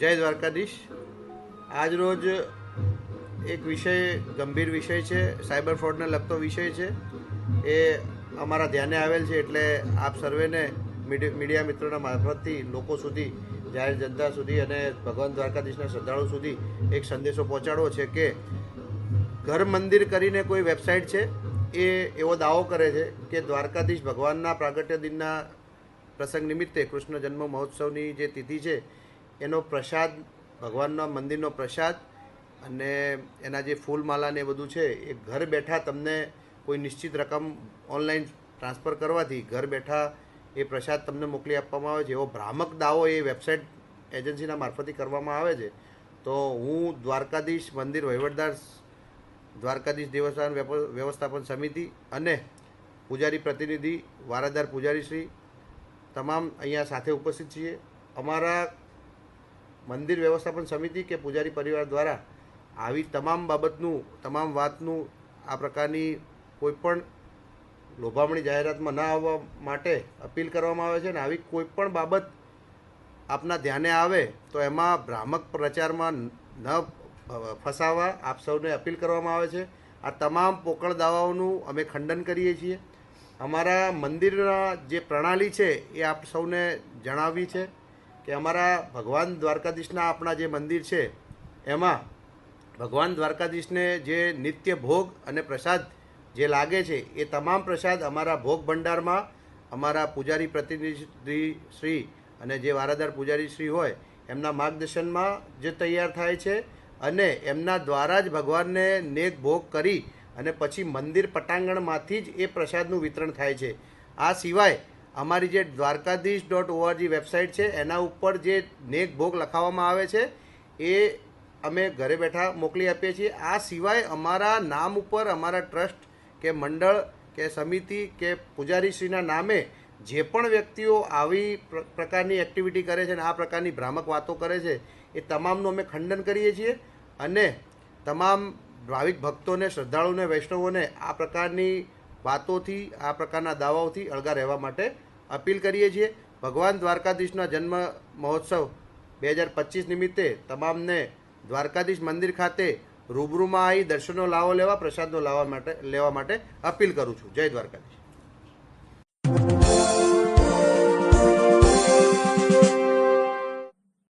જય દ્વારકાધીશ. આજ રોજ એક વિષય, ગંભીર વિષય છે, સાયબર ફ્રોડને લગતો વિષય છે. એ અમારા ધ્યાને આવેલ છે એટલે આપ સર્વેને મીડિ- મીડિયા મિત્રોના મારફતથી લોકો સુધી, જાહેર જનતા સુધી અને ભગવાન દ્વારકાધીશના શ્રદ્ધાળુ સુધી એક સંદેશો પહોંચાડવો છે કે ઘર મંદિર કરીને કોઈ વેબસાઇટ છે, એ એવો દાવો કરે છે કે દ્વારકાધીશ ભગવાનના પ્રાગટ્ય દિનના પ્રસંગ નિમિત્તે કૃષ્ણ જન્મ મહોત્સવની જે તિથિ છે એનો પ્રસાદ, ભગવાનના મંદિરનો પ્રસાદ અને એના જે ફૂલમાલા ને બધું છે, એ ઘર બેઠા તમને કોઈ નિશ્ચિત રકમ ઓનલાઈન ટ્રાન્સફર કરવાથી ઘર બેઠા એ પ્રસાદ તમને મોકલી આપવામાં આવે છે. એવો ભ્રામક દાવો એ વેબસાઇટ એજન્સીના મારફતે કરવામાં આવે છે. તો હું દ્વારકાધીશ મંદિર વહીવટદાર દ્વારકાધીશ દેવસ્થાન વ્યવસ્થાપન સમિતિ અને પૂજારી પ્રતિનિધિ, વારાદાર પૂજારી શ્રી, તમામ અહીંયા સાથે ઉપસ્થિત છીએ. અમારા મંદિર વ્યવસ્થાપન સમિતિ કે પૂજારી પરિવાર દ્વારા આવી તમામ બાબતનું, તમામ વાતનું આ પ્રકારની કોઈપણ લોભામણી જાહેરાતમાં ન આવવા માટે અપીલ કરવામાં આવે છે અને આવી કોઈપણ બાબત આપના ધ્યાને આવે તો એમાં ભ્રામક પ્રચારમાં ન ફસાવા આપ સૌને અપીલ કરવામાં આવે છે. આ તમામ પોકળ દાવાઓનું અમે ખંડન કરીએ છીએ. અમારા મંદિરના જે પ્રણાલી છે એ આપ સૌને જણાવી છે. કે અમારા ભગવાન દ્વારકાધીશના આપણા જે મંદિર છે, એમાં ભગવાન દ્વારકાધીશને જે નિત્ય ભોગ અને પ્રસાદ જે લાગે છે, એ તમામ પ્રસાદ અમારા ભોગ ભંડારમાં અમારા પૂજારી પ્રતિનિધિ શ્રી અને જે વારાદાર પૂજારી શ્રી હોય, એમના માર્ગદર્શનમાં જે તૈયાર થાય છે અને એમના દ્વારા જ ભગવાનને નેક ભોગ કરી અને પછી મંદિર પટાંગણમાંથી જ એ પ્રસાદનું વિતરણ થાય છે. આ સિવાય અમારી જે દ્વારકાધીશ ડોટ ઓઆરજી વેબસાઇટ છે, એના ઉપર જે નેક ભોગ લખાવવામાં આવે છે, એ અમે ઘરે બેઠા મોકલી આપીએ છીએ. આ સિવાય અમારા નામ ઉપર, અમારા ટ્રસ્ટ કે મંડળ કે સમિતિ કે પૂજારીશ્રીના નામે જે પણ વ્યક્તિઓ આવી પ્ર- પ્રકારની એક્ટિવિટી કરે છે અને આ પ્રકારની ભ્રામક વાતો કરે છે, એ તમામનું અમે ખંડન કરીએ છીએ અને તમામ ભાવિક ભક્તોને, શ્રદ્ધાળુને, વૈષ્ણવોને આ પ્રકારની વાતોથી, આ પ્રકારના દાવાઓથી અળગા રહેવા માટે અપીલ કરીએ છીએ. ભગવાન દ્વારકાધીશના જન્મ મહોત્સવ બે હજાર પચીસ નિમિત્તે તમામને દ્વારકાધીશ મંદિર ખાતે રૂબરૂમાં આવી દર્શનનો લાવો, લેવા, પ્રસાદનો લાવવા માટે, લેવા માટે અપીલ કરું છું. જય દ્વારકાધીશ.